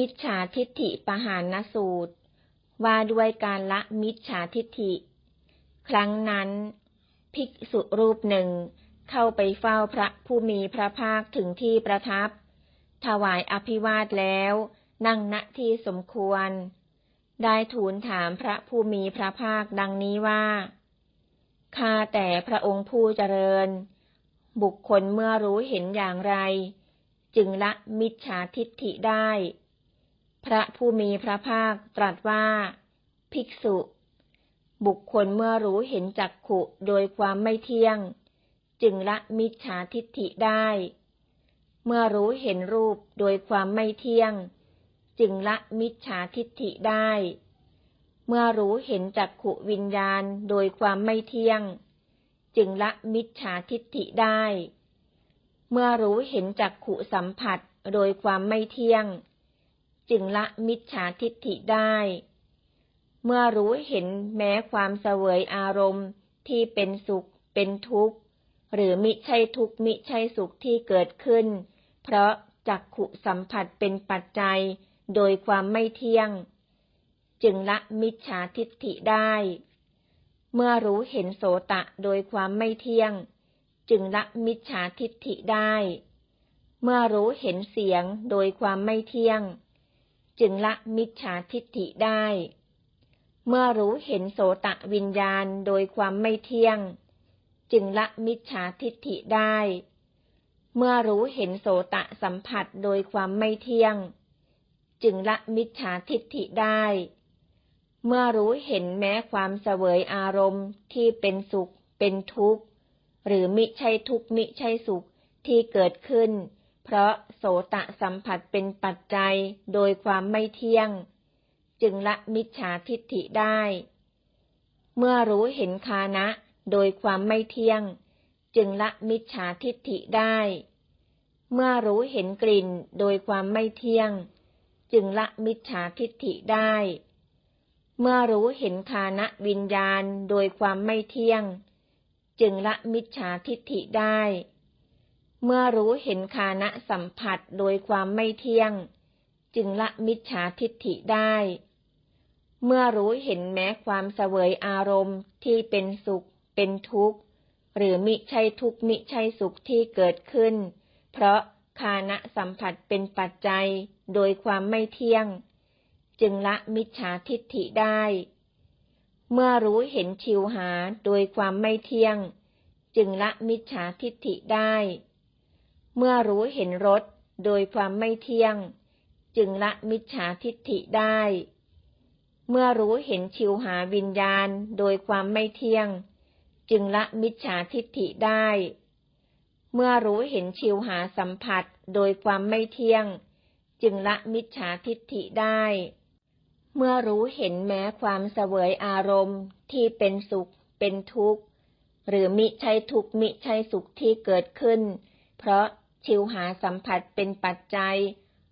มิจฉาทิฏฐิปหานสูตร ว่าด้วยการละมิจฉาทิฏฐิ ครั้งนั้น ภิกษุรูปหนึ่งเข้าไปเฝ้าพระผู้มีพระภาคถึงที่ประทับ ถวายอภิวาทแล้ว นั่งณที่สมควร ได้ทูลถามพระผู้มีพระภาคดังนี้ว่าข้าแต่พระองค์ผู้เจริญ บุคคลเมื่อรู้เห็นอย่างไร จึงละมิจฉาทิฏฐิได้ พระผู้มีพระภาคตรัสว่า ภิกษุ บุคคลเมื่อรู้เห็นจักขุโดยความไม่เที่ยง จึงละมิจฉาทิฏฐิได้ เมื่อรู้เห็นรูปโดยความไม่เที่ยง จึงละมิจฉาทิฏฐิได้ เมื่อรู้เห็นจักขุวิญญาณโดยความไม่เที่ยง จึงละมิจฉาทิฏฐิได้ เมื่อรู้เห็นจักขุสัมผัสโดยความไม่เที่ยง จึงละมิจฉาทิฏฐิได้ เมื่อรู้เห็นแม้ความเสวยอารมณ์ที่เป็นสุขเป็นทุกข์ หรือมิใช่ทุกข์มิใช่สุขที่เกิดขึ้น เพราะจักขุสัมผัสเป็นปัจจัยโดยความไม่เที่ยง จึงละมิจฉาทิฏฐิได้ เมื่อรู้เห็นโสตะโดยความไม่เที่ยง จึงละมิจฉาทิฏฐิได้ เมื่อรู้เห็นเสียงโดยความไม่เที่ยง จึงละมิจฉาทิฏฐิได้ เมื่อรู้เห็นโสตะวิญญาณโดยความไม่เที่ยง จึงละมิจฉาทิฏฐิได้ เมื่อรู้เห็นโสตะสัมผัสโดยความไม่เที่ยง จึงละมิจฉาทิฏฐิได้ เมื่อรู้เห็นแม้ความเสวยอารมณ์ที่เป็นสุขเป็นทุกข์ หรือมิใช่ทุกข์มิใช่สุขที่เกิดขึ้น เพราะโสตะสัมผัสเป็นปัจจัยโดยความไม่เที่ยง จึงละมิจฉาทิฏฐิได้ เมื่อรู้เห็นคานะโดยความไม่เที่ยง จึงละมิจฉาทิฏฐิได้ เมื่อรู้เห็นกลิ่นโดยความไม่เที่ยง จึงละมิจฉาทิฏฐิได้ เมื่อรู้เห็นคานะวิญญาณโดยความไม่เที่ยง จึงละมิจฉาทิฏฐิได้ เมื่อรู้เห็นคานะสัมผัสโดยความไม่เที่ยง จึงละมิจฉาทิฏฐิได้ เมื่อรู้เห็นแม้ความเสวยอารมณ์ที่เป็นสุข เป็นทุกข์ หรือมิใช่ทุกข์มิใช่สุขที่เกิดขึ้น เพราะคานะสัมผัสเป็นปัจจัยโดยความไม่เที่ยง จึงละมิจฉาทิฏฐิได้ เมื่อรู้เห็นชิวหาโดยความไม่เที่ยง จึงละมิจฉาทิฏฐิได้ เมื่อรู้เห็นรสโดยความไม่เที่ยง จึงละมิจฉาทิฏฐิได้ เมื่อรู้เห็นชิวหาวิญญาณโดยความไม่เที่ยง จึงละมิจฉาทิฏฐิได้ เมื่อรู้เห็นชิวหาสัมผัสโดยความไม่เที่ยง จึงละมิจฉาทิฏฐิได้ เมื่อรู้เห็นแม้ความเสวยอารมณ์ที่เป็นสุขเป็นทุกข์ หรือมิใช่ทุกข์มิใช่สุขที่เกิดขึ้น เพราะ ชิวหาสัมผัสเป็นปัจจัย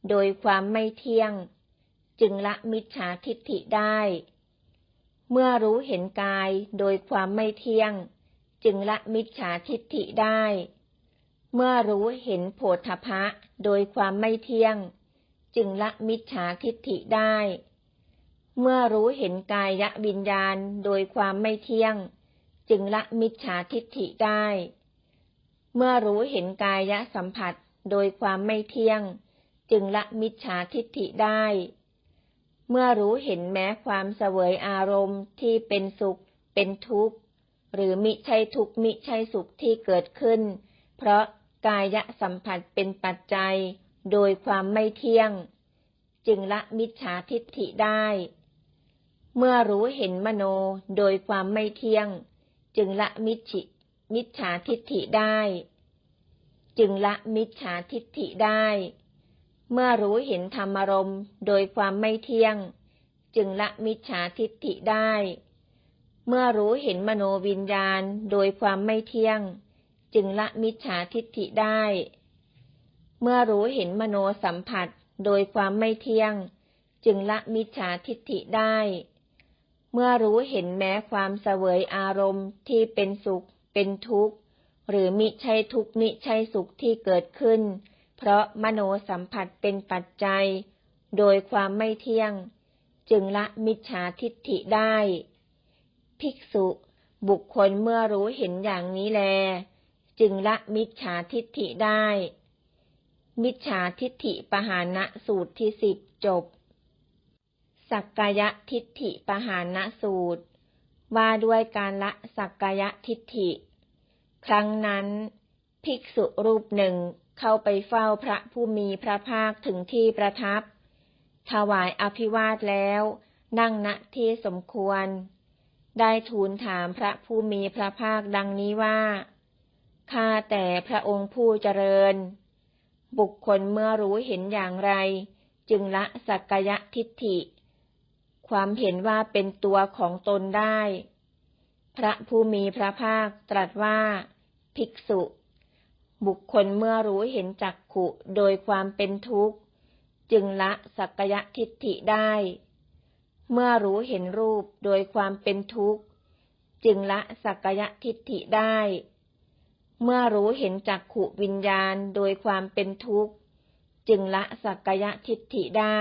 โดยความไม่เที่ยง จึงละมิจฉาทิฏฐิได้ เมื่อรู้เห็นกายโดยความไม่เที่ยง จึงละมิจฉาทิฏฐิได้ เมื่อรู้เห็นโผฏฐพะโดยความไม่เที่ยง จึงละมิจฉาทิฏฐิได้ เมื่อรู้เห็นกายะวิญญาณโดยความไม่เที่ยง จึงละมิจฉาทิฏฐิได้ เมื่อรู้เห็นกายสัมผัสโดยความไม่เที่ยง จึงละมิจฉาทิฏฐิได้ เมื่อรู้เห็นแม้ความเสวยอารมณ์ที่เป็นสุข เป็นทุกข์ หรือมิใช่ทุกข์มิใช่สุขที่เกิดขึ้น เพราะกายสัมผัสเป็นปัจจัย โดยความไม่เที่ยง จึงละมิจฉาทิฏฐิได้ เมื่อรู้เห็นมโนโดยความไม่เที่ยง จึงละมิจฉิ มิจฉาทิฏฐิได้ จึงละมิจฉาทิฏฐิได้ เมื่อรู้เห็นธรรมารมณ์โดยความไม่เที่ยง จึงละมิจฉาทิฏฐิได้ เมื่อรู้เห็นมโนวิญญาณโดยความไม่เที่ยง จึงละมิจฉาทิฏฐิได้ เมื่อรู้เห็นมโนสัมผัสโดยความไม่เที่ยง จึงละมิจฉาทิฏฐิได้ เมื่อรู้เห็นแม้ความเสวยอารมณ์ที่เป็นสุข เป็นทุกข์ หรือมิใช่ทุกข์มิใช่สุขที่เกิดขึ้น เพราะมโนสัมผัสเป็นปัจจัย โดยความไม่เที่ยง จึงละมิจฉาทิฏฐิได้ ภิกษุบุคคลเมื่อรู้เห็นอย่างนี้แล จึงละมิจฉาทิฏฐิได้ มิจฉาทิฏฐิปหานะสูตรที่สิบจบ สักกายทิฏฐิปหานะสูตร ว่าด้วยการละสักกายทิฏฐิ ครั้งนั้น ภิกษุรูปหนึ่งเข้าไปเฝ้าพระผู้มีพระภาคถึงที่ประทับ ถวายอภิวาทแล้ว นั่งณที่สมควร ได้ทูลถามพระผู้มีพระภาคดังนี้ว่า ข้าแต่พระองค์ผู้เจริญ บุคคลเมื่อรู้เห็นอย่างไร จึงละสักกายทิฏฐิ ความเห็นว่าเป็นตัวของตนได้ พระผู้มีพระภาคตรัสว่า ภิกษุ บุคคลเมื่อรู้เห็นจักขุโดยความเป็นทุกข์ จึงละสักกายทิฏฐิได้ เมื่อรู้เห็นรูปโดยความเป็นทุกข์ จึงละสักกายทิฏฐิได้ เมื่อรู้เห็นจักขุวิญญาณโดยความเป็นทุกข์ จึงละสักกายทิฏฐิได้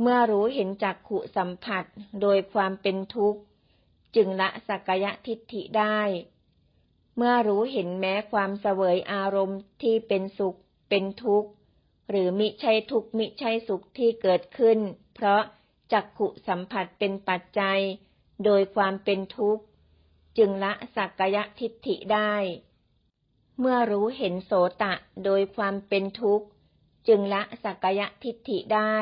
เมื่อรู้เห็นจักขุสัมผัสโดยความเป็นทุกข์ จึงละสักกายทิฏฐิได้ เมื่อรู้เห็นแม้ความเสวยอารมณ์ที่เป็นสุขเป็นทุกข์ หรือมิใช่ทุกข์มิใช่สุขที่เกิดขึ้น เพราะจักขุสัมผัสเป็นปัจจัย โดยความเป็นทุกข์ จึงละสักกายทิฏฐิได้ เมื่อรู้เห็นโสตะโดยความเป็นทุกข์ จึงละสักกายทิฏฐิได้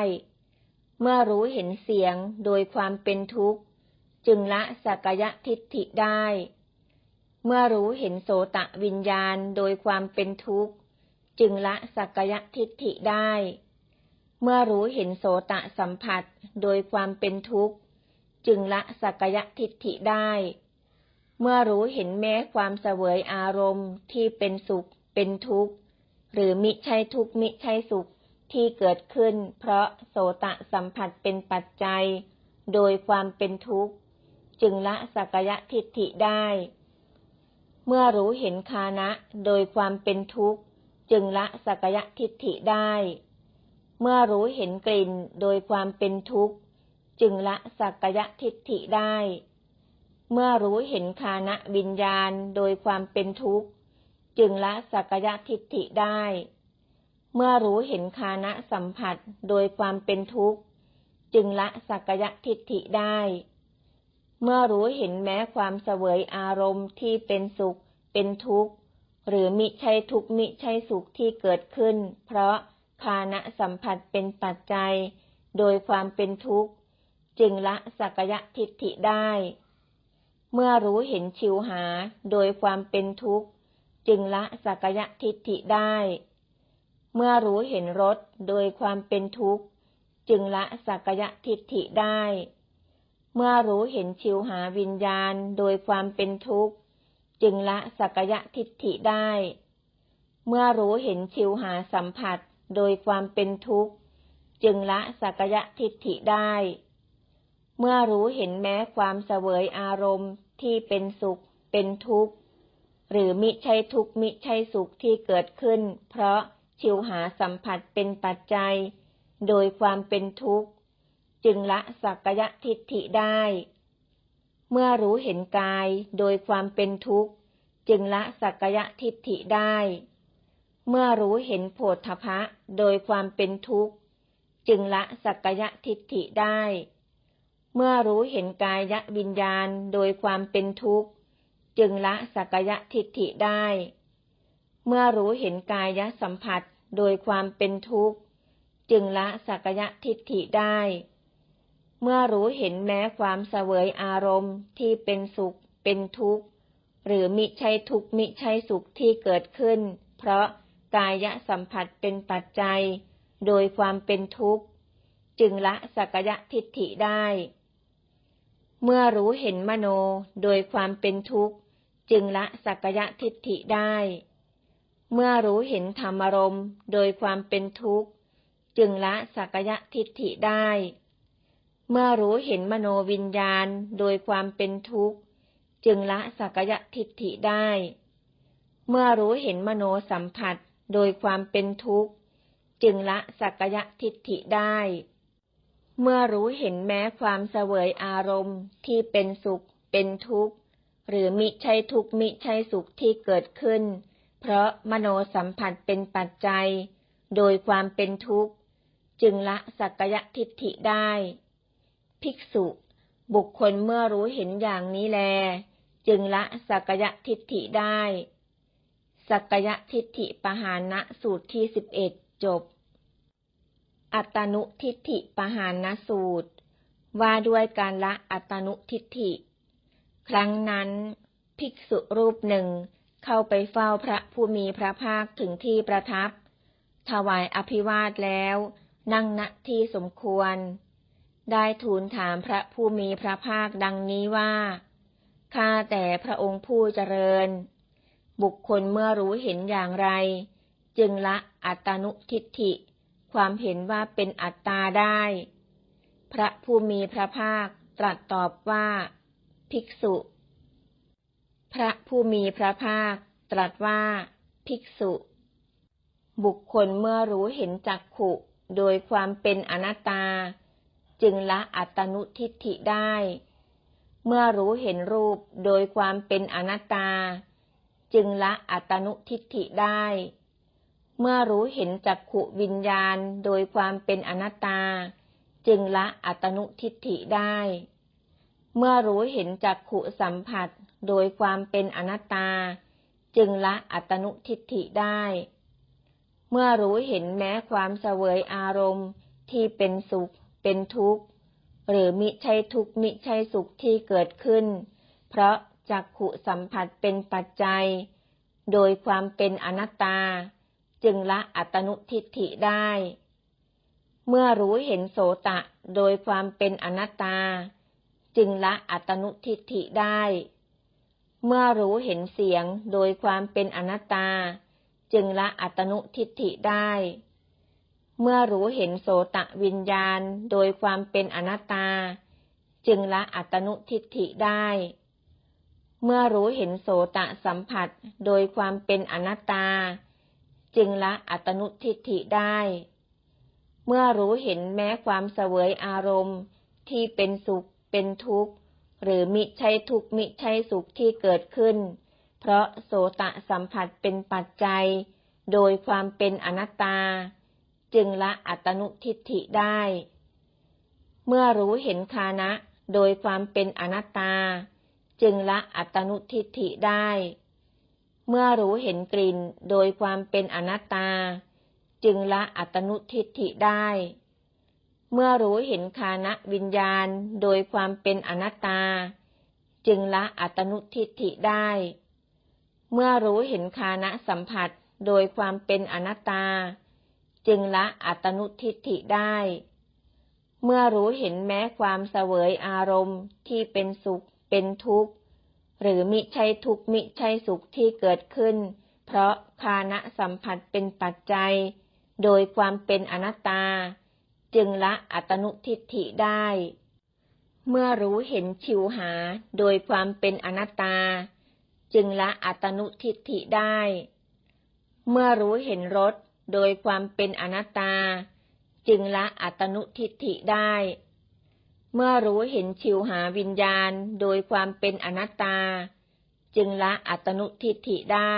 เมื่อรู้เห็นเสียงโดยความเป็นทุกข์ จึงละสักกายทิฏฐิได้ เมื่อรู้เห็นโสตะวิญญาณโดยความเป็นทุกข์ จึงละสักกายทิฏฐิได้ เมื่อรู้เห็นโสตะสัมผัสโดยความเป็นทุกข์ จึงละสักกายทิฏฐิได้ เมื่อรู้เห็นแม้ความเสวยอารมณ์ที่เป็นสุขเป็นทุกข์ หรือมิใช่ทุกข์มิใช่สุข ที่เกิดขึ้น เพราะโสตะสัมผัสเป็นปัจจัย โดยความเป็นทุกข์ จึงละสักกายทิฏฐิได้ เมื่อรู้เห็นคานะ โดยความเป็นทุกข์ จึงละสักกายทิฏฐิได้ เมื่อรู้เห็นกลิ่นโดยความเป็นทุกข์ จึงละสักกายทิฏฐิได้ เมื่อรู้เห็นคานะวิญญาณโดยความเป็นทุกข์ จึงละสักกายทิฏฐิได้ เมื่อรู้เห็นคานะสัมผัสโดยความเป็นทุกข์ จึงละสักกายทิฏฐิได้ เมื่อรู้เห็นแม้ความเสวยอารมณ์ที่เป็นสุข เป็นทุกข์ หรือมิใช่ทุกข์มิใช่สุขที่เกิดขึ้น เพราะคานะสัมผัสเป็นปัจจัย โดยความเป็นทุกข์ จึงละสักกายทิฏฐิได้ เมื่อรู้เห็นชิวหาโดยความเป็นทุกข์ จึงละสักกายทิฏฐิได้ เมื่อรู้เห็นรสโดยความเป็นทุกข์ จึงละสักกายทิฏฐิได้ เมื่อรู้เห็นชิวหาวิญญาณโดยความเป็นทุกข์ จึงละสักกายทิฏฐิได้ เมื่อรู้เห็นชิวหาสัมผัสโดยความเป็นทุกข์ จึงละสักกายทิฏฐิได้ เมื่อรู้เห็นแม้ความเสวยอารมณ์ที่เป็นสุขเป็นทุกข์ หรือมิใช่ทุกข์มิใช่สุขที่เกิดขึ้น เพราะ ชิวหาสัมผัสเป็นปัจจัย โดยความเป็นทุกข์ จึงละสักกายทิฏฐิได้ เมื่อรู้เห็นกายโดยความเป็นทุกข์ จึงละสักกายทิฏฐิได้ เมื่อรู้เห็นโผฏฐพะโดยความเป็นทุกข์ จึงละสักกายทิฏฐิได้ เมื่อรู้เห็นกายวิญญาณโดยความเป็นทุกข์ จึงละสักกายทิฏฐิได้ เมื่อรู้เห็นกายสัมผัสโดยความเป็นทุกข์ จึงละสักกายทิฏฐิได้ เมื่อรู้เห็นแม้ความเสวยอารมณ์ที่เป็นสุขเป็นทุกข์ หรือมิใช่ทุกข์มิใช่สุขที่เกิดขึ้น เพราะกายสัมผัสเป็นปัจจัย โดยความเป็นทุกข์ จึงละสักกายทิฏฐิได้ เมื่อรู้เห็นมโนโดยความเป็นทุกข์ จึงละสักกายทิฏฐิได้ เมื่อรู้เห็นธรรมารมณ์โดยความเป็นทุกข์ จึงละสักกายทิฏฐิได้ เมื่อรู้เห็นมโนวิญญาณโดยความเป็นทุกข์ จึงละสักกายทิฏฐิได้ เมื่อรู้เห็นมโนสัมผัสโดยความเป็นทุกข์ จึงละสักกายทิฏฐิได้ เมื่อรู้เห็นแม้ความเสวยอารมณ์ที่เป็นสุขเป็นทุกข์ หรือมิใช่ทุกข์มิใช่สุขที่เกิดขึ้น เพราะมโนสัมผัสเป็นปัจจัย โดยความเป็นทุกข์ จึงละสักกายทิฏฐิได้ ภิกษุ บุคคลเมื่อรู้เห็นอย่างนี้แล จึงละสักกายทิฏฐิได้ สักกายทิฏฐิปหานะสูตรที่สิบเอ็ดจบ อัตนุทิฏฐิปหานะสูตร ว่าด้วยการละอัตนุทิฏฐิ ครั้งนั้น ภิกษุรูปหนึ่ง เข้าไปเฝ้าพระผู้มีพระภาคถึงที่ประทับ ถวายอภิวาทแล้ว นั่งณที่สมควร ได้ทูลถามพระผู้มีพระภาคดังนี้ว่าข้าแต่พระองค์ผู้เจริญ บุคคลเมื่อรู้เห็นอย่างไร จึงละอัตนุทิฏฐิ ความเห็นว่าเป็นอัตตาได้ พระผู้มีพระภาคตรัสตอบว่า ภิกษุ พระผู้มีพระภาคตรัสว่า ภิกษุ บุคคลเมื่อรู้เห็นจักขุ โดยความเป็นอนัตตา จึงละอัตนุทิฏฐิได้ เมื่อรู้เห็นรูปโดยความเป็นอนัตตา จึงละอัตนุทิฏฐิได้ เมื่อรู้เห็นจักขุวิญญาณโดยความเป็นอนัตตา จึงละอัตนุทิฏฐิได้ เมื่อรู้เห็นจักขุสัมผัส โดยความเป็นอนัตตา จึงละอัตนุทิฏฐิได้ เมื่อรู้เห็นแม้ความเสวยอารมณ์ที่เป็นสุข เป็นทุกข์ หรือมิใช่ทุกข์มิใช่สุขที่เกิดขึ้น เพราะจักขุสัมผัสเป็นปัจจัย โดยความเป็นอนัตตา จึงละอัตนุทิฏฐิได้ เมื่อรู้เห็นโสตะโดยความเป็นอนัตตา จึงละอัตนุทิฏฐิได้ เมื่อรู้เห็นเสียงโดยความเป็นอนัตตา จึงละอัตนุทิฏฐิได้ เมื่อรู้เห็นโสตะวิญญาณโดยความเป็นอนัตตา จึงละอัตนุทิฏฐิได้ เมื่อรู้เห็นโสตะสัมผัสโดยความเป็นอนัตตา จึงละอัตนุทิฏฐิได้ เมื่อรู้เห็นแม้ความเสวยอารมณ์ที่เป็นสุขเป็นทุกข์ หรือมิใช่ทุกมิใช่สุขที่เกิดขึ้น เพราะโสตะสัมผัสเป็นปัจจัย โดยความเป็นอนัตตา จึงละอัตนุทิฏฐิได้ เมื่อรู้เห็นคานะ โดยความเป็นอนัตตา จึงละอัตนุทิฏฐิได้ เมื่อรู้เห็นกลิ่นโดยความเป็นอนัตตา จึงละอัตนุทิฏฐิได้ เมื่อรู้เห็นคานะวิญญาณโดยความเป็นอนัตตา จึงละอัตนุทิฏฐิได้ เมื่อรู้เห็นคานะสัมผัสโดยความเป็นอนัตตา จึงละอัตนุทิฏฐิได้ เมื่อรู้เห็นแม้ความเสวยอารมณ์ที่เป็นสุขเป็นทุกข์ หรือมิใช่ทุกข์มิใช่สุขที่เกิดขึ้น เพราะคานะสัมผัสเป็นปัจจัย โดยความเป็นอนัตตา จึงละอัตนุทิฏฐิได้ เมื่อรู้เห็นชิวหาโดยความเป็นอนัตตา จึงละอัตนุทิฏฐิได้ เมื่อรู้เห็นรสโดยความเป็นอนัตตา จึงละอัตนุทิฏฐิได้ เมื่อรู้เห็นชิวหาวิญญาณโดยความเป็นอนัตตา จึงละอัตนุทิฏฐิได้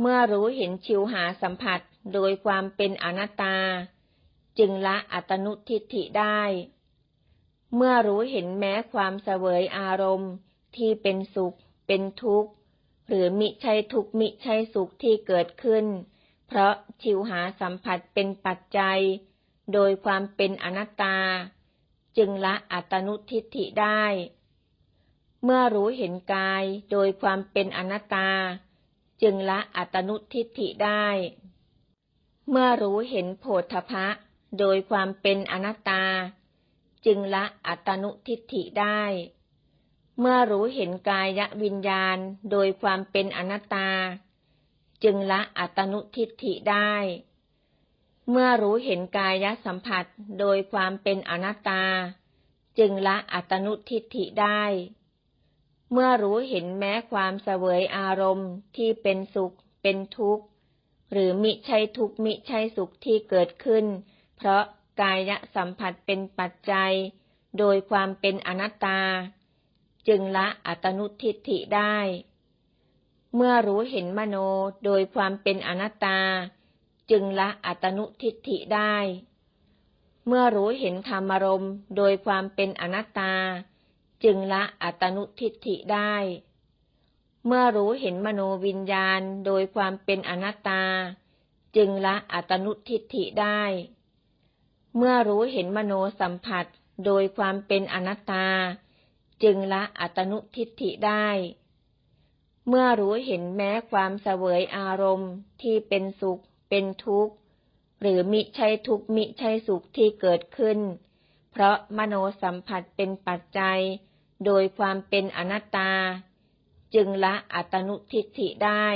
เมื่อรู้เห็นชิวหาสัมผัสโดยความเป็นอนัตตา จึงละอัตนุทิฏฐิได้ เมื่อรู้เห็นแม้ความเสวยอารมณ์ที่เป็นสุข เป็นทุกข์ หรือมิใช่ทุกข์มิใช่สุขที่เกิดขึ้น เพราะชิวหาสัมผัสเป็นปัจจัย โดยความเป็นอนัตตา จึงละอัตนุทิฏฐิได้ เมื่อรู้เห็นกายโดยความเป็นอนัตตา จึงละอัตนุทิฏฐิได้ เมื่อรู้เห็นโผฏฐพะ โดยความเป็นอนัตตา จึงละอัตนุทิฏฐิได้ เมื่อรู้เห็นกายวิญญาณโดยความเป็นอนัตตา จึงละอัตนุทิฏฐิได้ เมื่อรู้เห็นกายสัมผัสโดยความเป็นอนัตตา จึงละอัตนุทิฏฐิได้ เมื่อรู้เห็นแม้ความเสวยอารมณ์ที่เป็นสุขเป็นทุกข์หรือมิใช่ทุกข์มิใช่สุขที่เกิดขึ้น เพราะกายสัมผัสเป็นปัจจัย โดยความเป็นอนัตตา จึงละอัตนุทิฏฐิได้ เมื่อรู้เห็นมโนโดยความเป็นอนัตตา จึงละอัตนุทิฏฐิได้ เมื่อรู้เห็นธรรมรมโดยความเป็นอนัตตา จึงละอัตนุทิฏฐิได้ เมื่อรู้เห็นมโนวิญญาณโดยความเป็นอนัตตา จึงละอัตนุทิฏฐิได้ เมื่อรู้เห็นมโนสัมผัสโดยความเป็นอนัตตา จึงละอัตนุทิฏฐิได้ เมื่อรู้เห็นแม้ความเสวยอารมณ์ที่เป็นสุข เป็นทุกข์ หรือมิใช่ทุกข์มิใช่สุขที่เกิดขึ้น เพราะมโนสัมผัสเป็นปัจจัย โดยความเป็นอนัตตา จึงละอัตนุทิฏฐิได้